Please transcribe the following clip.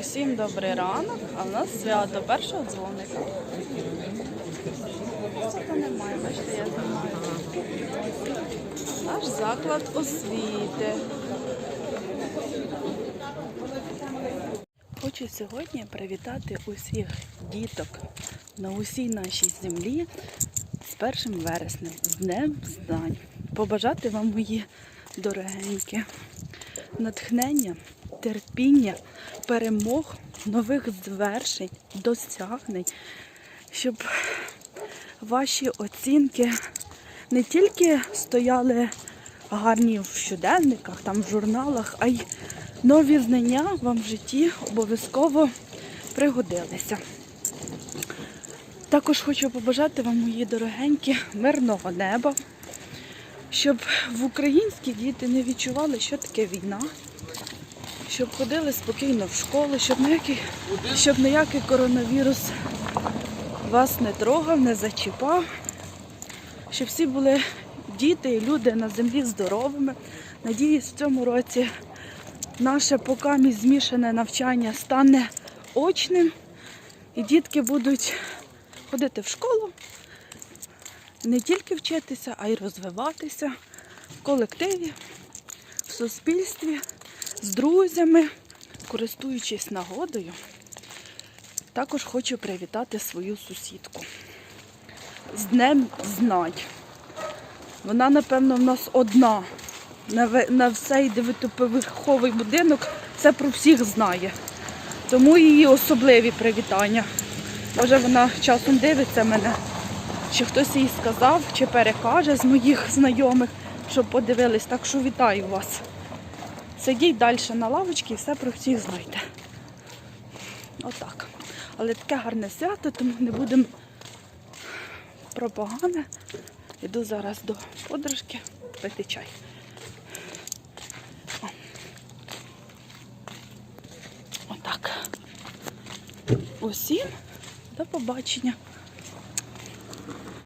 Усім добрий ранок, а в нас свято першого дзвоника. Свята немає, бачите, я знімаю. Наш заклад освіти. Хочу сьогодні привітати усіх діток на усій нашій землі з першим вереснем, з Днем Знань. Побажати вам, мої дорогенькі, натхнення, терпіння, перемог, нових звершень, досягнень, щоб ваші оцінки не тільки стояли гарні в щоденниках, там в журналах, а й нові знання вам в житті обов'язково пригодилися. Також хочу побажати вам, мої дорогенькі, мирного неба, щоб в українські діти не відчували, що таке війна, щоб ходили спокійно в школу, щоб ніякий, щоб ніякий коронавірус вас не трогав, не зачіпав, щоб всі були діти і люди на землі здоровими. Надіюсь, в цьому році наше поки змішане навчання стане очним, і дітки будуть ходити в школу, не тільки вчитися, а й розвиватися в колективі, в суспільстві, з друзями, користуючись нагодою. Також хочу привітати свою сусідку з Днем Знань. Вона, напевно, в нас одна. На на цей будинок це про всіх знає. Тому її особливі привітання. Може вона часом дивиться мене, чи хтось їй сказав, чи перекаже з моїх знайомих, щоб подивились. Так що вітаю вас. Сидіть далі на лавочці і все про всіх знайте. Отак. Але таке гарне свято, тому не будемо про погане. Іду зараз до подружки пити чай. Отак. Усім до побачення.